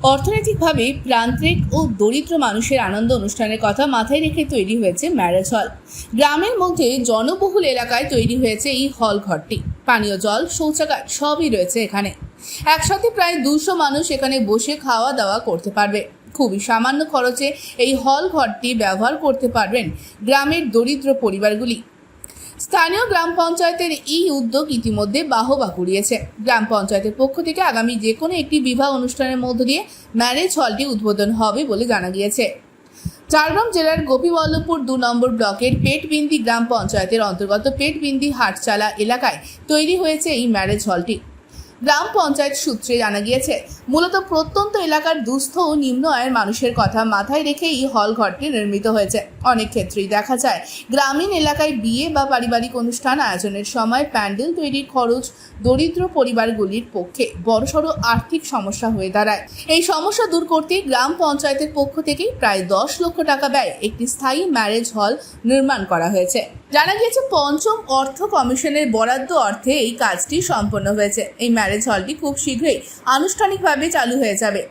অর্থনৈতিকভাবে প্রান্তিক ও দরিদ্র মানুষের আনন্দ অনুষ্ঠানের কথা মাথায় রেখে তৈরি হয়েছে ম্যারেজ হল। গ্রামের মধ্যে জনবহুল এলাকায় তৈরি হয়েছে এই হল ঘরটি। পানীয় জল, শৌচাগার সবই রয়েছে এখানে। একসাথে প্রায় দুশো মানুষ এখানে বসে খাওয়া দাওয়া করতে পারবে। খুবই সামান্য খরচে এই হল ঘরটি ব্যবহার করতে পারবেন গ্রামের দরিদ্র পরিবারগুলি। স্থানীয় গ্রাম পঞ্চায়েতের এই উদ্যোগ ইতিমধ্যে বাহবা কুড়িয়েছে। গ্রাম পঞ্চায়েতের পক্ষ থেকে আগামী যে কোনো একটি বিবাহ অনুষ্ঠানের মধ্য দিয়ে ম্যারেজ হলটি উদ্বোধন হবে বলে জানা গিয়েছে। চারগ্রাম জেলার গোপীবল্লভপুর দু নম্বর ব্লকের পেটবিন্দি গ্রাম পঞ্চায়েতের অন্তর্গত পেটবিন্দি হাটচালা এলাকায় তৈরি হয়েছে এই ম্যারেজ হলটি গ্রাম পঞ্চায়েত সূত্রে জানা গিয়েছে, মূলত প্রত্যন্ত এলাকার দুস্থ ও নিম্ন আয়ের মানুষের কথা মাথায় রেখে এই হল ঘরটি নির্মিত হয়েছে। অনেক ক্ষেত্রেই দেখা যায়, গ্রামীণ এলাকায় বিয়ে বা পারিবারিক অনুষ্ঠান আয়োজনের সময় প্যান্ডেল তৈরির খরচ দরিদ্র পরিবারগুলির পক্ষে বড়সড় আর্থিক সমস্যা হয়ে দাঁড়ায়। এই সমস্যা দূর করতে গ্রাম পঞ্চায়েতের পক্ষ থেকে প্রায় দশ লক্ষ টাকা ব্যয় একটি স্থায়ী ম্যারেজ হল নির্মাণ করা হয়েছে। জানা গিয়েছে, পঞ্চম অর্থ কমিশনের বরাদ্দ অর্থে এই কাজটি সম্পন্ন হয়েছে। এই ম্যারেজ হলটি খুব শীঘ্রই আনুষ্ঠানিকভাবে চালু হয়ে যাবে।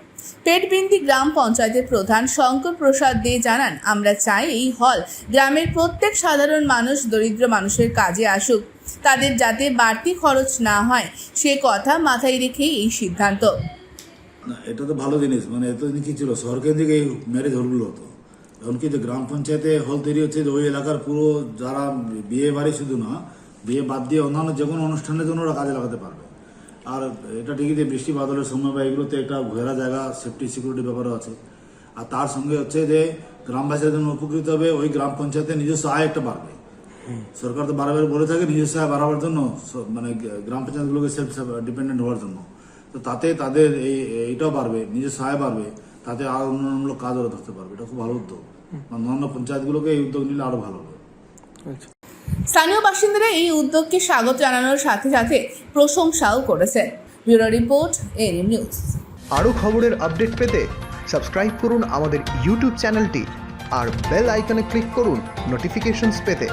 পেটবিন্দি গ্রাম পঞ্চায়েতের প্রধান শঙ্কর প্রসাদ দে জানান, আমরা চাই এই হল গ্রামের প্রত্যেক সাধারণ মানুষ, দরিদ্র মানুষের কাজে আসুক। তাদের যাতে বাড়তি খরচ না হয়, সে কথা মাথায় রেখেই এই সিদ্ধান্ত। এটা তো ভালো জিনিস মানে এতদিন কি ছিল। সরকার থেকে এই ম্যারেজ হলগুলো হতো এখন কি যে গ্রাম পঞ্চায়েতে হল তৈরি হচ্ছে যে ওই এলাকার পুরো যারা বিয়ে বাড়ি শুধু না বিয়ে বাদ দিয়ে অন্যান্য যে কোনো অনুষ্ঠানের জন্য ওরা কাজে লাগাতে পারবে। আর এটা ঠিকই যে বৃষ্টি বাদলের সময় বা এগুলোতে একটা ঘেরা জায়গা সেফটি সিকিউরিটি ব্যাপারও আছে। আর তার সঙ্গে হচ্ছে যে গ্রামবাসীর জন্য উপকৃত হবে ওই গ্রাম পঞ্চায়েতে নিজস্ব আয় একটা বাড়বে। সরকার তো বারবার বলে থাকে নিজস্ব আয় বাড়াবার জন্য মানে গ্রাম পঞ্চায়েতগুলোকে সেলফ ডিপেন্ডেন্ট হওয়ার জন্য। তো তাতে তাদের এই এইটাও বাড়বে নিজস্ব আয় বাড়বে। তাতে আরও উন্নয়নমূলক কাজ ওরা ধরতে পারবে। এটা খুব ভালো উদ্যোগ। অন্যান্য পঞ্চায়েতগুলোকে এই উদ্যোগ নিলে আরও ভালো হবে। স্থানীয় বাসিন্দারা এই উদ্যোগকে স্বাগত জানানোর সাথে সাথে প্রশংসাও করেছেন। Bureau report NM news. আরও খবরের আপডেট পেতে সাবস্ক্রাইব করুন আমাদের ইউটিউব চ্যানেলটি আর বেল আইকনে ক্লিক করুন নোটিফিকেশনস পেতে।